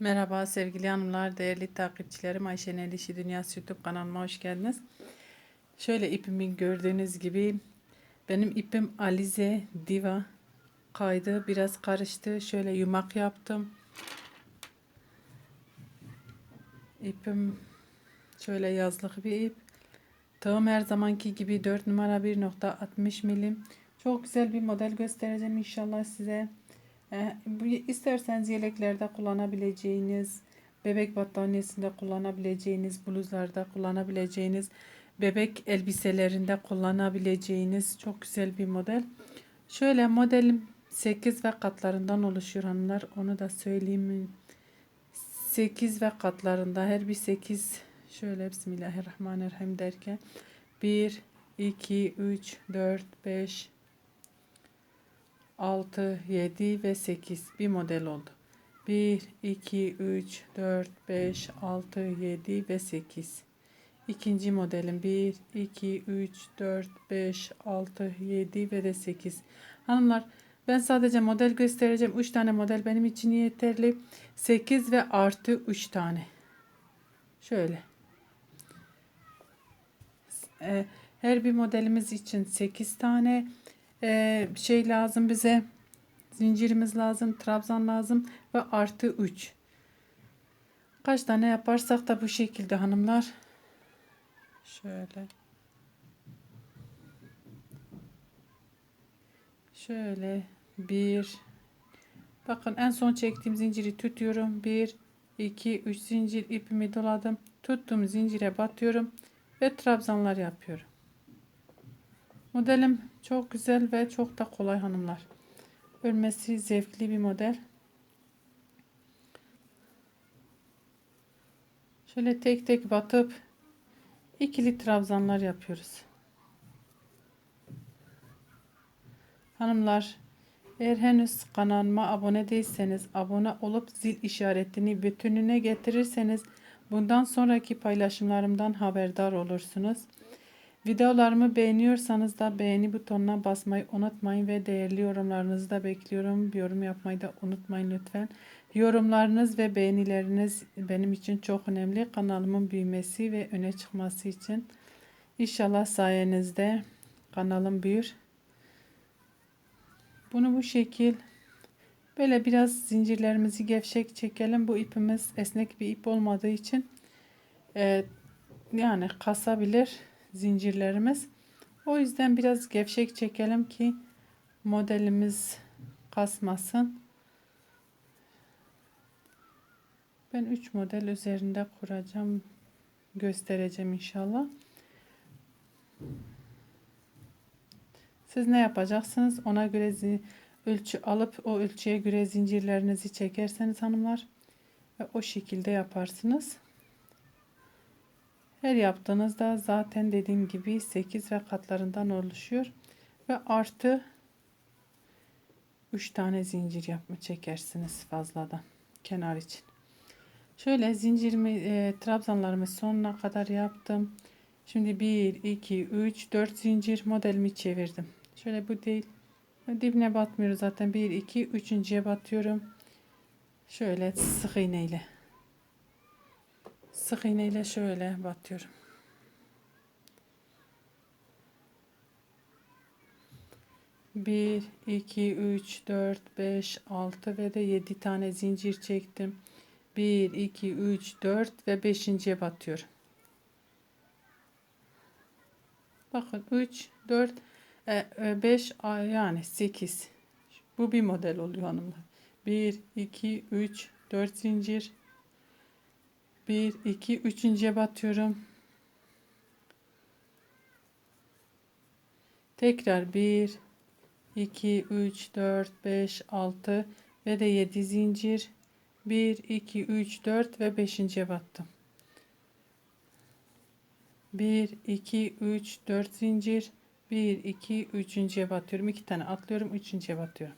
Merhaba sevgili hanımlar, değerli takipçilerim. Ayşen El İşi Dünyası YouTube kanalıma hoş geldiniz. Şöyle ipimi gördüğünüz gibi benim ipim Alize Diva kaydı. Biraz karıştı. Şöyle yumak yaptım. İpim şöyle yazlık bir ip. Tığım her zamanki gibi 4 numara 1.60 milim. Çok güzel bir model göstereceğim inşallah size. E, bu isterseniz yeleklerde kullanabileceğiniz, bebek battaniyesinde kullanabileceğiniz, bluzlarda kullanabileceğiniz, bebek elbiselerinde kullanabileceğiniz çok güzel bir model. Şöyle modelim 8 ve katlarından oluşuyor hanımlar. Onu da söyleyeyim. 8 ve katlarında her bir 8 şöyle Bismillahirrahmanirrahim derken 1 2 3 4 5 6, 7 ve 8 bir model oldu. 1, 2, 3, 4, 5, 6, 7 ve 8. İkinci modelim 1, 2, 3, 4, 5, 6, 7 ve de 8. Hanımlar ben sadece model göstereceğim. 3 tane model benim için yeterli. 8 ve artı 3 tane. Şöyle. Ee, her bir modelimiz için 8 tane e, şey lazım bize. Zincirimiz lazım, trabzan lazım ve artı 3. Kaç tane yaparsak da bu şekilde hanımlar. Şöyle. Şöyle bir bakın en son çektiğim zinciri tutuyorum. 1 2 3 zincir ipimi doladım. Tuttum zincire batıyorum ve trabzanlar yapıyorum. Modelim çok güzel ve çok da kolay hanımlar. Örmesi zevkli bir model. Şöyle tek tek batıp ikili trabzanlar yapıyoruz. Hanımlar eğer henüz kanalıma abone değilseniz abone olup zil işaretini bütününe getirirseniz bundan sonraki paylaşımlarımdan haberdar olursunuz. Videolarımı beğeniyorsanız da beğeni butonuna basmayı unutmayın ve değerli yorumlarınızı da bekliyorum. Yorum yapmayı da unutmayın lütfen. Yorumlarınız ve beğenileriniz benim için çok önemli. Kanalımın büyümesi ve öne çıkması için. İnşallah sayenizde kanalım büyür. Bunu bu şekil böyle biraz zincirlerimizi gevşek çekelim. Bu ipimiz esnek bir ip olmadığı için e, yani kasabilir zincirlerimiz. O yüzden biraz gevşek çekelim ki modelimiz kasmasın. Ben 3 model üzerinde kuracağım. Göstereceğim inşallah. Siz ne yapacaksınız? Ona göre ölçü alıp o ölçüye göre zincirlerinizi çekerseniz hanımlar ve o şekilde yaparsınız. Her yaptığınızda zaten dediğim gibi 8 ve katlarından oluşuyor. Ve artı 3 tane zincir yapma çekersiniz fazladan kenar için. Şöyle zincirimi e, trabzanlarımı sonuna kadar yaptım. Şimdi 1 2 3 4 zincir modelimi çevirdim. Şöyle bu değil. Dibine batmıyoruz zaten. 1 2 3.'ye batıyorum. Şöyle sık iğneyle. Sık iğneyle şöyle batıyorum. Bir, iki, üç, dört, beş, altı ve de yedi tane zincir çektim. Bir, iki, üç, dört ve beşinciye batıyorum. Bakın üç, dört, e, e, beş, yani sekiz. Bu bir model oluyor hanımlar. Bir, iki, üç, dört zincir. 1 2 3. batıyorum. Tekrar 1 2 3 4 5 6 ve de 7 zincir 1 2 3 4 ve 5. battım. 1 2 3 4 zincir 1 2 3. batıyorum. 2 tane atlıyorum. 3. batıyorum.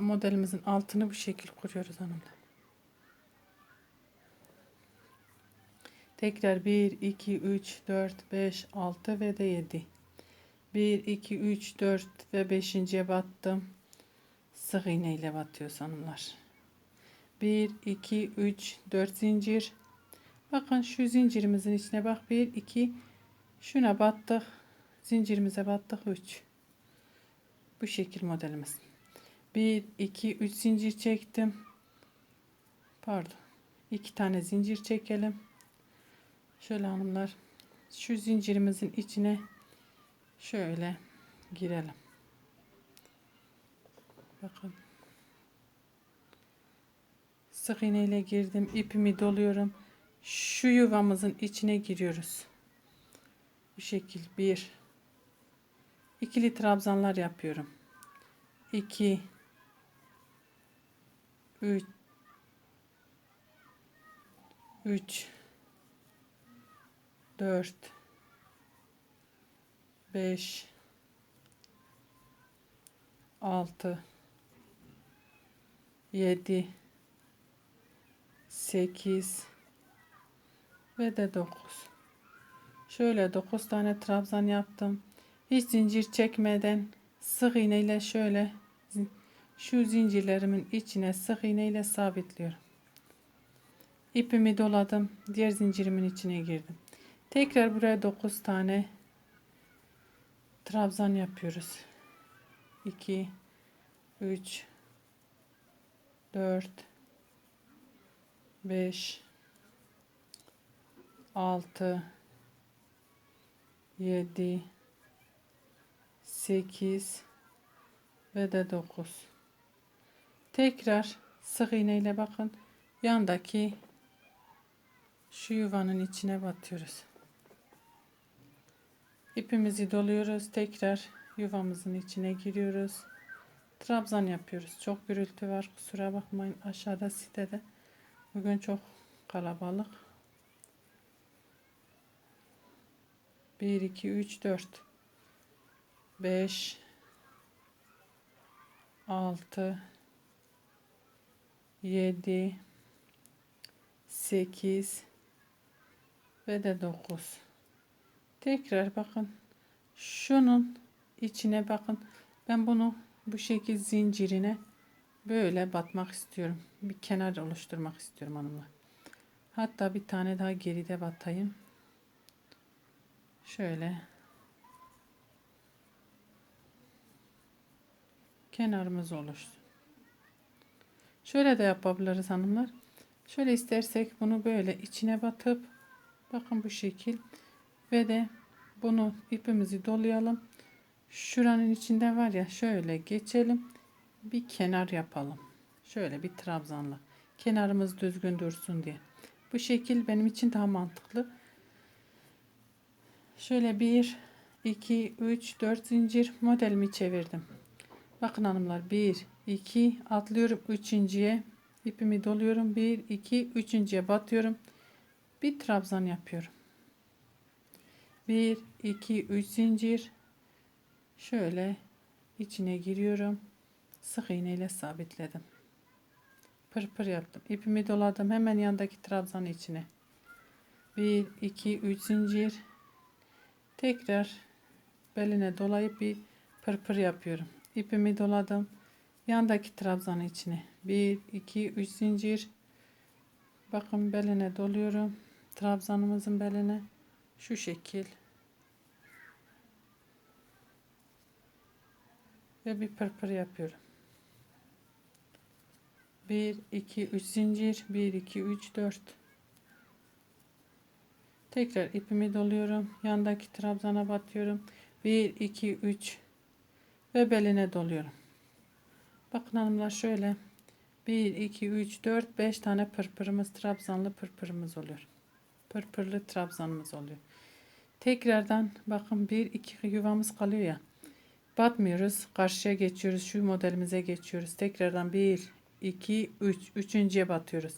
Modelimizin altını bu şekil kuruyoruz hanımlar. Tekrar 1, 2, 3, 4, 5, 6 ve de 7. 1, 2, 3, 4 ve 5. battım. Sık iğne ile batıyor hanımlar. 1 2 3 4 zincir bakın şu zincirimizin içine bak 1 2 şuna battık zincirimize battık 3 bu şekil modelimiz 1 2 3 zincir çektim pardon iki tane zincir çekelim şöyle hanımlar şu zincirimizin içine şöyle girelim. Bakın. Sık iğne ile girdim ipimi doluyorum. Şu yuvamızın içine giriyoruz. Bu şekil bir. İkili trabzanlar yapıyorum. 2 3 3 4 5 6 7 8 ve de 9 şöyle 9 tane trabzan yaptım. Hiç zincir çekmeden sık iğne ile şöyle şu zincirlerimin içine sık iğne ile sabitliyorum. İpimi doladım diğer zincirimin içine girdim tekrar buraya 9 tane trabzan yapıyoruz. 2 3 4 5 6 7 8 ve de 9 tekrar sık iğne ile bakın. Yandaki şu yuvanın içine batıyoruz ipimizi doluyoruz tekrar yuvamızın içine giriyoruz. Trabzan yapıyoruz. Çok gürültü var kusura bakmayın. Aşağıda sitede. Bugün çok kalabalık. 1 2 3 4 5 6 7 8 ve de 9 tekrar bakın. Şunun içine bakın. Ben bunu bu şekil zincirine böyle batmak istiyorum. Bir kenar oluşturmak istiyorum hanımlar. Hatta bir tane daha geride batayım. Şöyle. Kenarımız oluştu şöyle de yapabiliriz hanımlar. Şöyle istersek bunu böyle içine batıp bakın bu şekil ve de bunu ipimizi dolayalım. Şuranın içinde var ya şöyle geçelim. Bir kenar yapalım. Şöyle bir trabzanla. Kenarımız düzgün dursun diye. Bu şekil benim için daha mantıklı. Şöyle 1 2 3 4 zincir modelimi çevirdim. Bakın hanımlar 1 2 atlıyorum üçüncüye. İpimi doluyorum. 1 2 üçüncüye batıyorum. Bir trabzan yapıyorum 1 2 3 zincir. Şöyle içine giriyorum. Sık iğne ile sabitledim. Pırpır yaptım. İpimi doladım. Hemen yandaki trabzanın içine. 1 2 3 zincir. Tekrar beline dolayıp bir pırpır yapıyorum. İpimi doladım. Yandaki trabzanın içine. 1 2 3 zincir. Bakın beline doluyorum. Trabzanımızın beline. Şu şekil ve bir pırpır yapıyorum. 1 2 3 zincir. 1 2 3 4 tekrar ipimi doluyorum. Yandaki trabzana batıyorum. 1 2 3 ve beline doluyorum. Bakın hanımlar şöyle. 1 2 3 4 5 tane pırpırımız trabzanlı pırpırımız oluyor. Pırpırlı trabzanımız oluyor. Tekrardan bakın 1 2 yuvamız kalıyor ya batmıyoruz karşıya geçiyoruz şu modelimize geçiyoruz. Tekrardan 1 2 3 üçüncüye batıyoruz.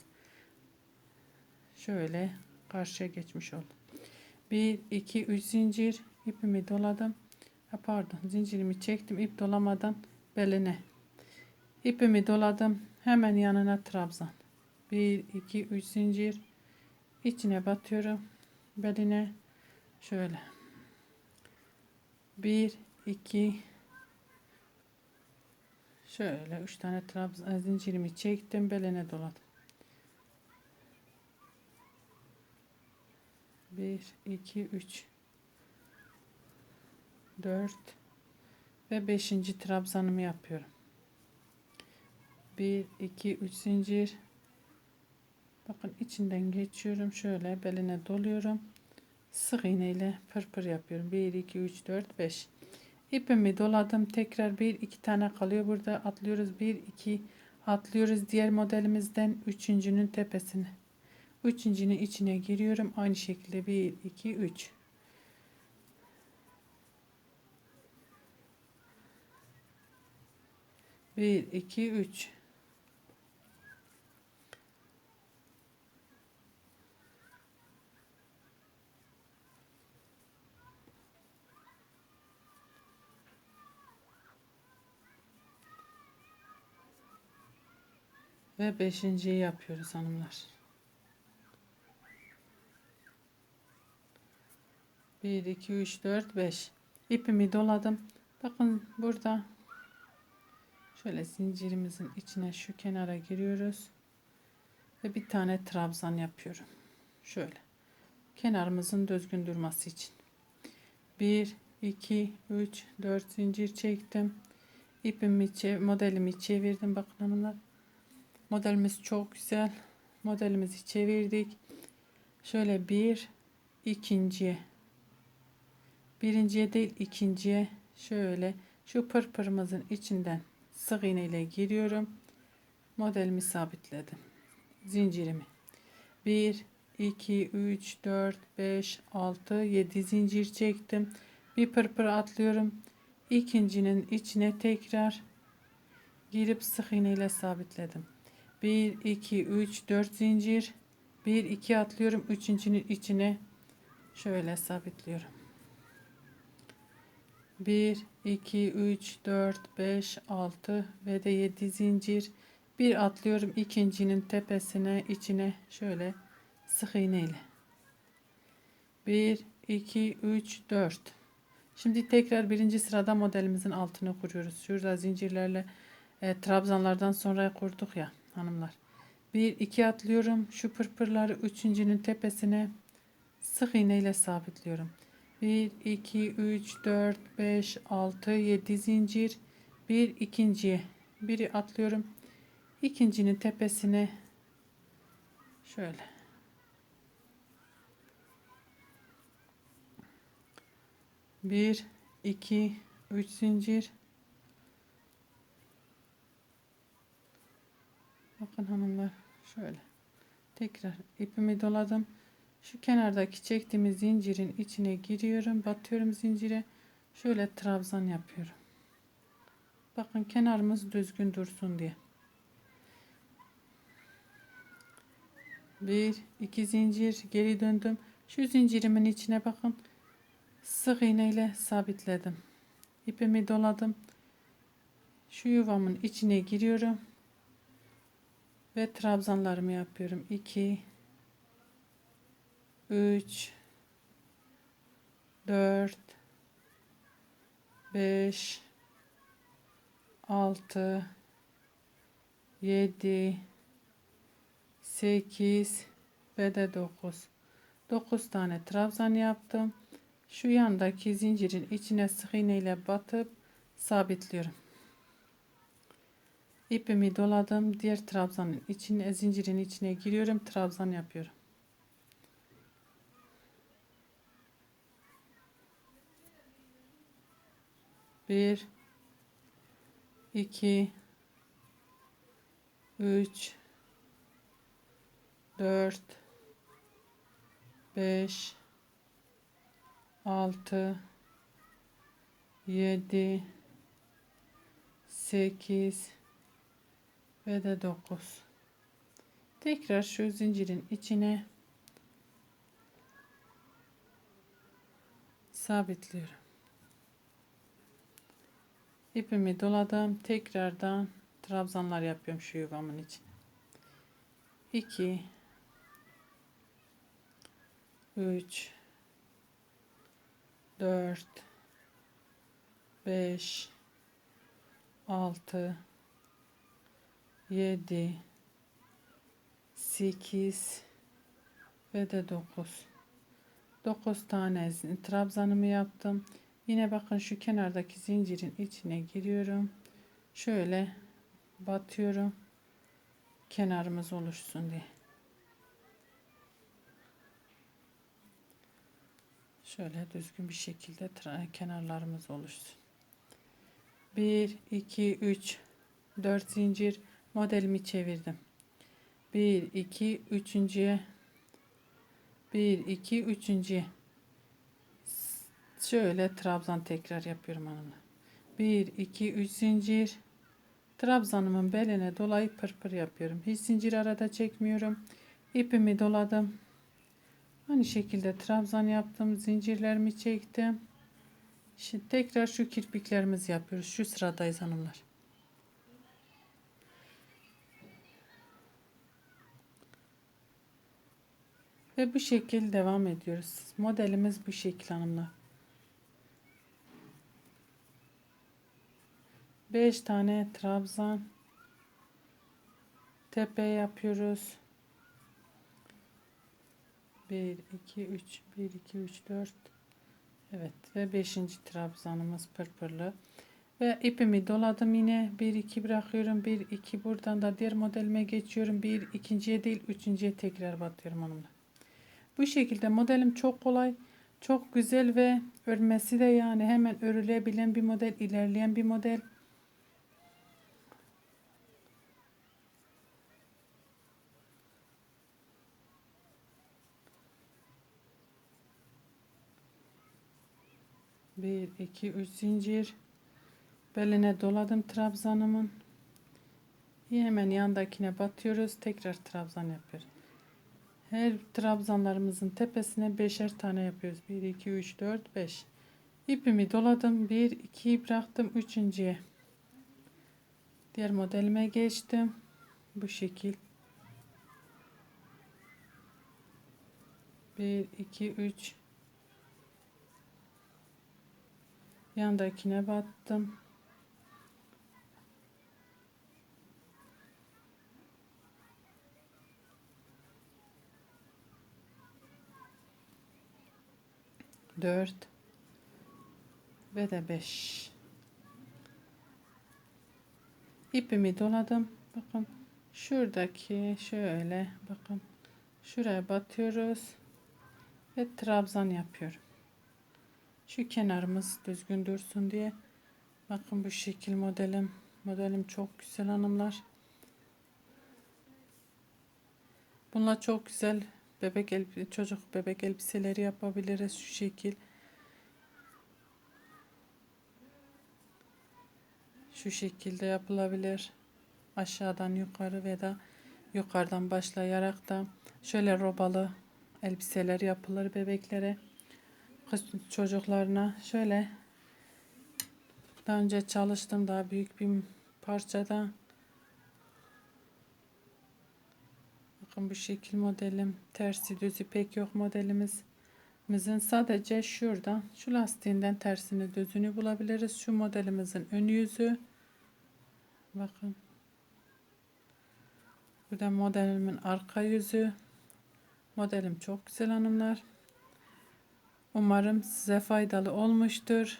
Şöyle karşıya geçmiş oldum. 1 2 3 zincir ipimi doladım. Ha, pardon zincirimi çektim ip dolamadan beline. İpimi doladım hemen yanına trabzan. 1 2 3 zincir içine batıyorum beline. Şöyle. 1 2 şöyle 3 tane trabzan e, zincirimi çektim belene doladım. 1 2 3 4 ve 5. trabzanımı yapıyorum. 1 2 3 zincir. Bakın içinden geçiyorum. Şöyle beline doluyorum. Sık iğne ile pırpır yapıyorum. 1 2 3 4 5 ipimi doladım tekrar 1 2 tane kalıyor burada atlıyoruz 1 2 atlıyoruz diğer modelimizden üçüncünün tepesine. Üçüncünün içine giriyorum aynı şekilde 1 2 3 1 2 3 ve beşinciyi yapıyoruz hanımlar. 1 2 3 4 5 ipimi doladım. Bakın burada şöyle zincirimizin içine şu kenara giriyoruz ve bir tane trabzan yapıyorum. Şöyle kenarımızın düzgün durması için. 1 2 3 4 zincir çektim. İpimi modelimi çevirdim bakın hanımlar. Modelimiz çok güzel. Modelimizi çevirdik. Şöyle bir ikinciye birinciye değil ikinciye şöyle şu pırpırımızın içinden sık iğne ile giriyorum. Modelimi sabitledim. Zincirimi. 1 2 3 4 5 6 7 zincir çektim. Bir pırpır atlıyorum. İkincinin içine tekrar girip sık iğne ile sabitledim. 1 2 3 4 zincir. 1 2 atlıyorum üçüncünün içine. Şöyle sabitliyorum. 1 2 3 4 5 6 ve de 7 zincir. Bir atlıyorum ikincinin tepesine içine. Şöyle sık iğne ile. 1 2 3 4 şimdi tekrar birinci sırada modelimizin altını kuruyoruz. Şurada zincirlerle e, trabzanlardan sonra kurduk ya hanımlar. Bir iki atlıyorum. Şu pırpırları üçüncünün tepesine sık iğne ile sabitliyorum. 1 2 3 4 5 6 7 zincir. Bir ikinciye biri atlıyorum. İkincinin tepesine şöyle bir iki üç zincir Bakın hanımlar şöyle. Tekrar ipimi doladım. Şu kenardaki çektiğimiz zincirin içine giriyorum. Batıyorum zincire. Şöyle trabzan yapıyorum. Bakın kenarımız düzgün dursun diye. Bir, iki zincir geri döndüm. Şu zincirimin içine bakın. Sık iğne ile sabitledim. İpimi doladım. Şu yuvamın içine giriyorum ve trabzanlarımı yapıyorum. 2 3 4 5 6 7 8 ve de 9 9 tane trabzan yaptım. Şu yandaki zincirin içine sık iğne ile batıp sabitliyorum ipimi doladım. Diğer trabzanın içine zincirin içine giriyorum. Trabzan yapıyorum. Bir, iki, üç, dört, beş, altı, yedi, sekiz, ve de 9 tekrar şu zincirin içine sabitliyorum. İpimi doladım. Tekrardan trabzanlar yapıyorum şu yuvamın içine. 2 3 4 5 6 7 8 ve de 9 9 tane trabzanımı yaptım. Yine bakın şu kenardaki zincirin içine giriyorum. Şöyle batıyorum. Kenarımız oluşsun diye. Şöyle düzgün bir şekilde kenarlarımız oluşsun. 1 2 3 4 zincir modelimi çevirdim. 1 2 üçüncüye 1 2 üçüncüye şöyle trabzan tekrar yapıyorum hanımlar. 1 2 3 zincir trabzanımın beline dolayıp pırpır yapıyorum. Hiç zincir arada çekmiyorum. İpimi doladım. Aynı şekilde trabzan yaptım. Zincirlerimi çektim. Şimdi tekrar şu kirpiklerimizi yapıyoruz. Şu sıradayız hanımlar. Ve bu şekil devam ediyoruz. Modelimiz bu şekil hanımlar. 5 tane trabzan tepe yapıyoruz. 1 2 3 1 2 3 4 Evet ve 5. trabzanımız pırpırlı. Ve ipimi doladım yine 1 2 bırakıyorum. 1 2 buradan da diğer modelime geçiyorum. 1 ikinciye değil üçüncüye tekrar batıyorum hanımlar. Bu şekilde modelim çok kolay, çok güzel ve örmesi de yani hemen örülebilen bir model, ilerleyen bir model. Bir, iki, üç zincir. Beline doladım trabzanımın. Hemen yandakine batıyoruz. Tekrar trabzan yapıyoruz. Her trabzanlarımızın tepesine beşer tane yapıyoruz. 1, 2, 3, 4, 5. İpimi doladım. 1, 2 bıraktım. Üçüncüye. Diğer modelime geçtim. Bu şekil. 1, 2, 3. Yandakine battım. Dört ve de beş. İpimi doladım. Bakın şuradaki şöyle bakın şuraya batıyoruz ve trabzan yapıyorum. Şu kenarımız düzgün dursun diye. Bakın bu şekil modelim. Modelim çok güzel hanımlar. Bunlar çok güzel bebek elbise, çocuk bebek elbiseleri yapabiliriz şu şekil. Şu şekilde yapılabilir. Aşağıdan yukarı ve da yukarıdan başlayarak da şöyle robalı elbiseler yapılır bebeklere kız çocuklarına şöyle daha önce çalıştım daha büyük bir parçada bakın bu şekil modelim tersi düzü pek yok modelimiz Mizin sadece şuradan şu lastiğinden tersini düzünü bulabiliriz. Şu modelimizin ön yüzü. Bakın. Bu da modelimin arka yüzü. Modelim çok güzel hanımlar. Umarım size faydalı olmuştur.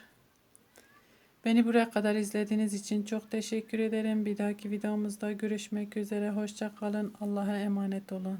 Beni buraya kadar izlediğiniz için çok teşekkür ederim. Bir dahaki videomuzda görüşmek üzere. Hoşça kalın. Allah'a emanet olun.